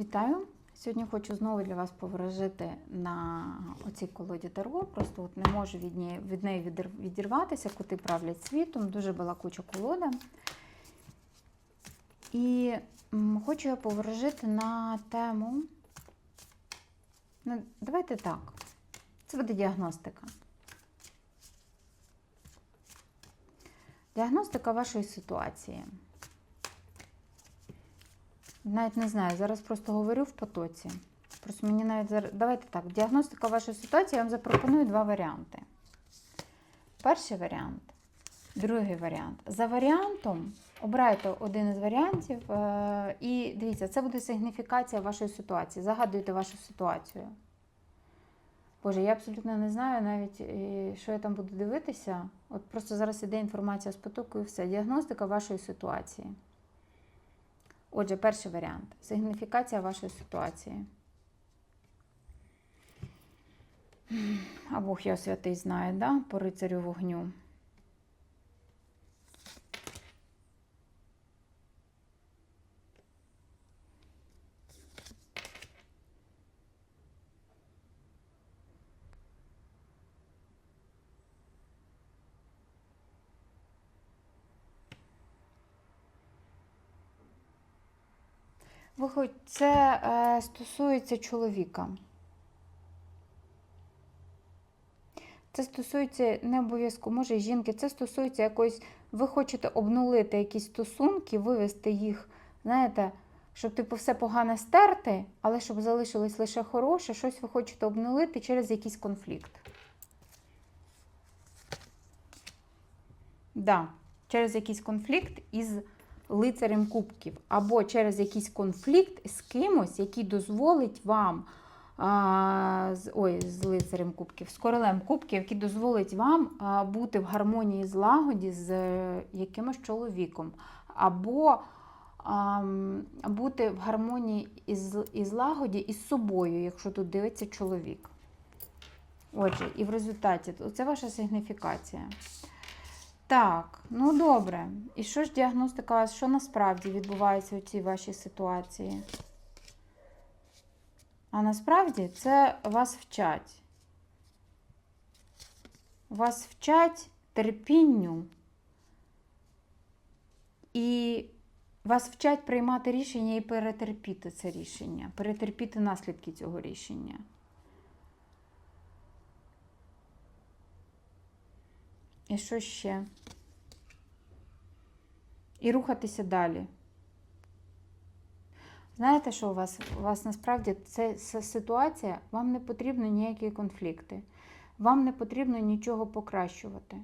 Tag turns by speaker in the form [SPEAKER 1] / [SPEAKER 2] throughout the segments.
[SPEAKER 1] Вітаю! Сьогодні хочу знову для вас поворожити на оцій колоді Таро. Просто от не можу від неї, від неї відірватися, коти правлять світом. Дуже балакуча колода. І хочу я поворожити на тему. Ну, давайте так. Це буде діагностика. Діагностика вашої ситуації. Навіть не знаю, зараз просто говорю в потоці. Просто мені навіть зараз. Давайте так, діагностика вашої ситуації, я вам запропоную два варіанти. Перший варіант, другий варіант. За варіантом обирайте один із варіантів, е, і дивіться, це буде сигніфікація вашої ситуації. Загадуйте вашу ситуацію. Боже, я абсолютно не знаю навіть, е, що я там буду дивитися. От просто зараз іде інформація з потоку і все. Діагностика вашої ситуації. Отже, перший варіант сигніфікація вашої ситуації. А Бог я святий знає, да? по рицарю вогню. Виходь, це е, стосується чоловіка. Це стосується не обов'язково, може, жінки, це стосується якоїсь, ви хочете обнулити якісь стосунки, вивести їх, знаєте, щоб типу все погане стерти, але щоб залишилось лише хороше, щось ви хочете обнулити через якийсь конфлікт. Да, через якийсь конфлікт із лицарем кубків, або через якийсь конфлікт з кимось, який дозволить вам. А, з, ой, з лицарем кубків, з королем кубків, який дозволить вам а, бути в гармонії злагоді з е, якимось чоловіком, або а, бути в гармонії із, і злагоді із собою, якщо тут дивиться чоловік. Отже, і в результаті це ваша сигніфікація. Так, ну добре. І що ж діагностика, що насправді відбувається у цій вашій ситуації? А насправді це вас вчать. Вас вчать терпінню. І вас вчать приймати рішення і перетерпіти це рішення, перетерпіти наслідки цього рішення. І що ще? І рухатися далі. Знаєте, що у вас? У вас насправді це, ситуація, вам не потрібно ніякі конфлікти. Вам не потрібно нічого покращувати.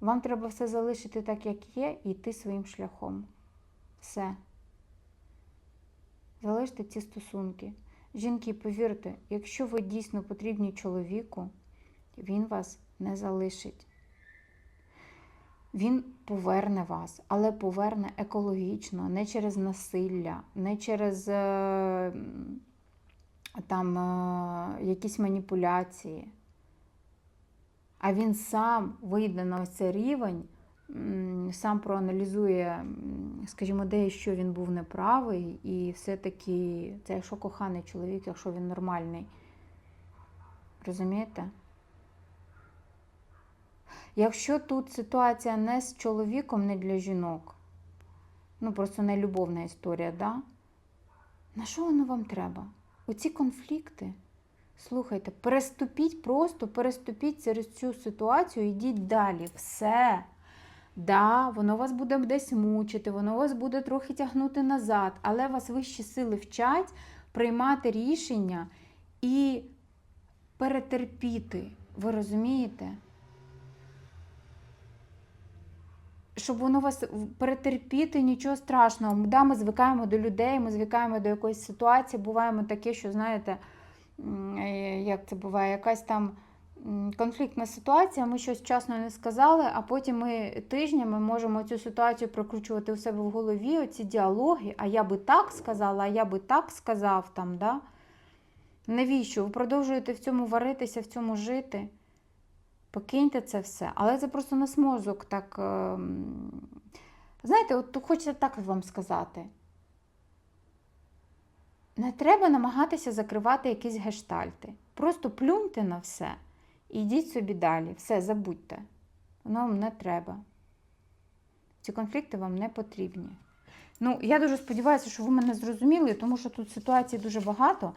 [SPEAKER 1] Вам треба все залишити так, як є, і йти своїм шляхом. Все. Залиште ці стосунки. Жінки, повірте, якщо ви дійсно потрібні чоловіку, він вас не залишить. Він поверне вас, але поверне екологічно, не через насилля, не через е, там е, якісь маніпуляції. А він сам вийде на цей рівень, сам проаналізує, скажімо, де і що він був неправий, і все-таки це якщо коханий чоловік, якщо він нормальний. Розумієте? Якщо тут ситуація не з чоловіком, не для жінок, ну просто не любовна історія, да? на що воно вам треба? Оці конфлікти. Слухайте, переступіть, просто переступіть через цю ситуацію, йдіть далі. Все. Да, воно вас буде десь мучити, воно вас буде трохи тягнути назад, але вас вищі сили вчать приймати рішення і перетерпіти. Ви розумієте? Щоб воно вас перетерпіти, нічого страшного. Да, ми звикаємо до людей, ми звикаємо до якоїсь ситуації. Буваємо таке, що, знаєте, е, як це буває, якась там конфліктна ситуація, ми щось вчасно не сказали, а потім ми тижнями можемо цю ситуацію прокручувати у себе в голові, оці діалоги, а я би так сказала, а я би так сказав там. Да? Навіщо? Ви продовжуєте в цьому варитися, в цьому жити? Покиньте це все. Але це просто нас мозок так. ем, Знаєте, от хочеться так вам сказати. не треба намагатися закривати якісь гештальти. Просто плюньте на все і йдіть собі далі. Все, забудьте. Воно вам не треба. Ці конфлікти вам не потрібні. Ну, я дуже сподіваюся, що ви мене зрозуміли, тому що тут ситуацій дуже багато.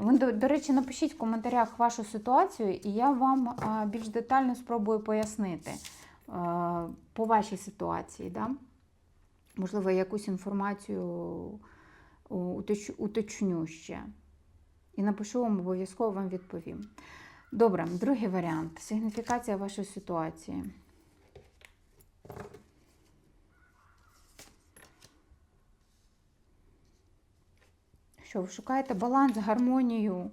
[SPEAKER 1] Ви, до, речі, напишіть в коментарях вашу ситуацію, і я вам більш детально спробую пояснити по вашій ситуації. Да? Можливо, якусь інформацію уточ, уточню ще. І напишу вам обов'язково вам відповім. Добре, другий варіант. Сигніфікація вашої ситуації. Що, ви шукаєте баланс, гармонію?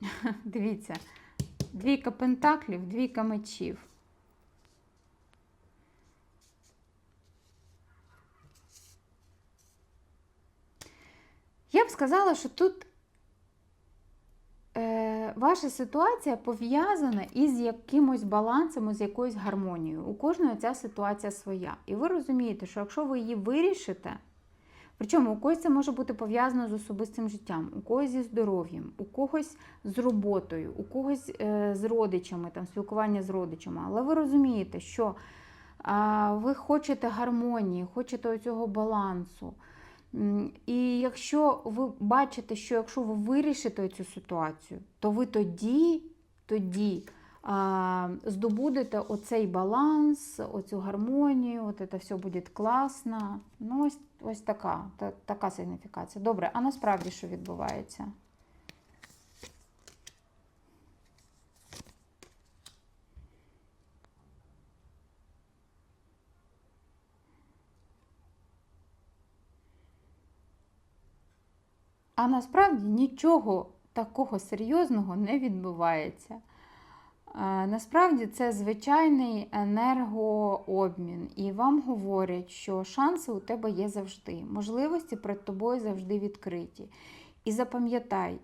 [SPEAKER 1] Дивіться, двійка пентаклів, двійка мечів. Я б сказала, що тут е, ваша ситуація пов'язана із якимось балансом, з якоюсь гармонією. У кожної ця ситуація своя. І ви розумієте, що якщо ви її вирішите, причому у когось це може бути пов'язано з особистим життям, у когось зі здоров'ям, у когось з роботою, у когось е, з родичами, там, спілкування з родичами. Але ви розумієте, що ви хочете гармонії, хочете цього балансу. І якщо ви бачите, що якщо ви вирішите цю ситуацію, то ви тоді тоді здобудете оцей баланс, оцю гармонію, от це все буде класно. Ну, ось ось така, та, така сигніфікація. Добре, а насправді що відбувається? А насправді нічого такого серйозного не відбувається. Насправді це звичайний енергообмін, і вам говорять, що шанси у тебе є завжди, можливості перед тобою завжди відкриті. І запам'ятай,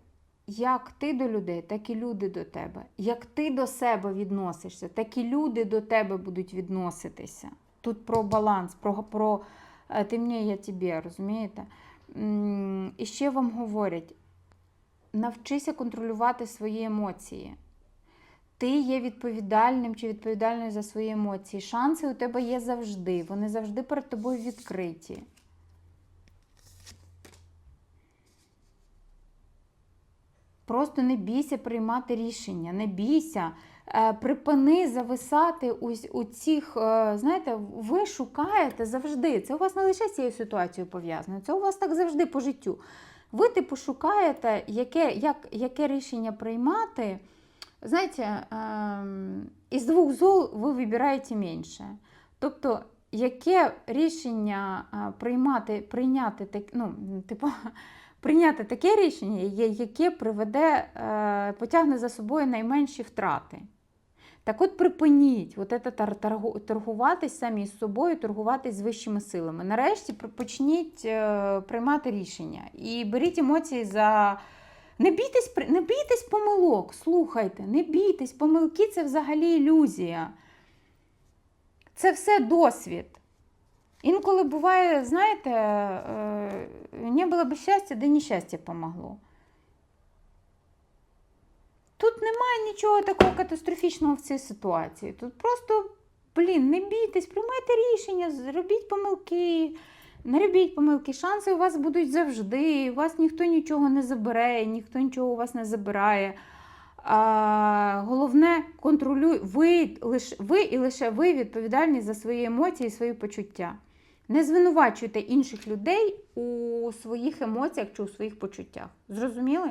[SPEAKER 1] як ти до людей, так і люди до тебе. Як ти до себе відносишся, так і люди до тебе будуть відноситися. Тут про баланс, про про е, ти мені, я тобі, розумієте? І ще вам говорять: навчися контролювати свої емоції. Ти є відповідальним чи відповідальною за свої емоції. Шанси у тебе є завжди. Вони завжди перед тобою відкриті. Просто не бійся приймати рішення, не бійся. Е, припини зависати у, цих, е, знаєте, ви шукаєте завжди. Це у вас не лише з цією ситуацією пов'язано, це у вас так завжди по життю. Ви, типу, шукаєте, яке як, яке рішення приймати. Знаєте, із двох зол ви вибираєте менше. Тобто, яке рішення е, приймати, прийняти ну, типу, прийняти таке рішення, яке приведе, потягне за собою найменші втрати. Так от припиніть от це торгуватись самі з собою, торгуватись з вищими силами. Нарешті почніть е, приймати рішення і беріть емоції за. Не бійтесь не бійтесь помилок, слухайте, не бійтесь, помилки це взагалі ілюзія. Це все досвід. Інколи буває, знаєте, е, не було б щастя, де нещастя помогло. Тут немає нічого такого катастрофічного в цій ситуації. Тут просто, блін, не бійтесь, приймайте рішення, зробіть помилки, не робіть помилки. Шанси у вас будуть завжди. У вас ніхто нічого не забере, ніхто нічого у вас не забирає. А, Головне, контролюй, ви, лише, ви і лише ви відповідальні за свої емоції і свої почуття. Не звинувачуйте інших людей у своїх емоціях чи у своїх почуттях. Зрозуміли?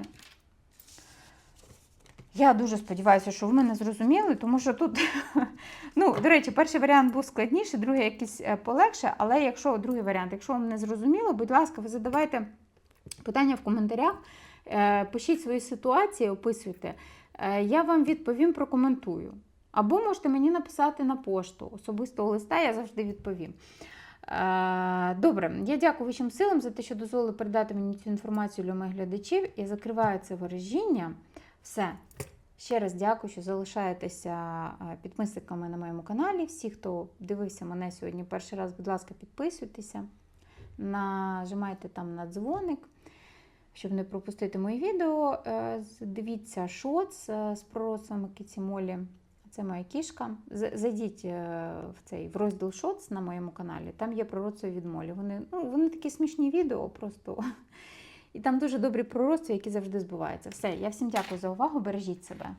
[SPEAKER 1] Я дуже сподіваюся, що ви мене зрозуміли, тому що тут, ну, до речі, перший варіант був складніший, другий якийсь е, полегше, але якщо другий варіант, якщо вам не зрозуміло, будь ласка, ви задавайте питання в коментарях, е, пишіть свої ситуації, описуйте. Е, я вам відповім, прокоментую. Або можете мені написати на пошту особистого листа, я завжди відповім. Добре, я дякую вищим силам за те, що дозволили передати мені цю інформацію для моїх глядачів. Я закриваю це ворожіння. Все. Ще раз дякую, що залишаєтеся е, підписниками на моєму каналі. Всі, хто дивився мене сьогодні перший раз, будь ласка, підписуйтеся, нажимайте там на дзвоник, щоб не пропустити мої відео. Е, Дивіться шоц е, з пророцами Кіці Молі. Це моя кішка. Зайдіть в цей в розділ шоц на моєму каналі. Там є пророцтво від Молі. Вони, ну, вони такі смішні відео просто. І там дуже добрі пророцтва, які завжди збуваються. Все, я всім дякую за увагу. Бережіть себе.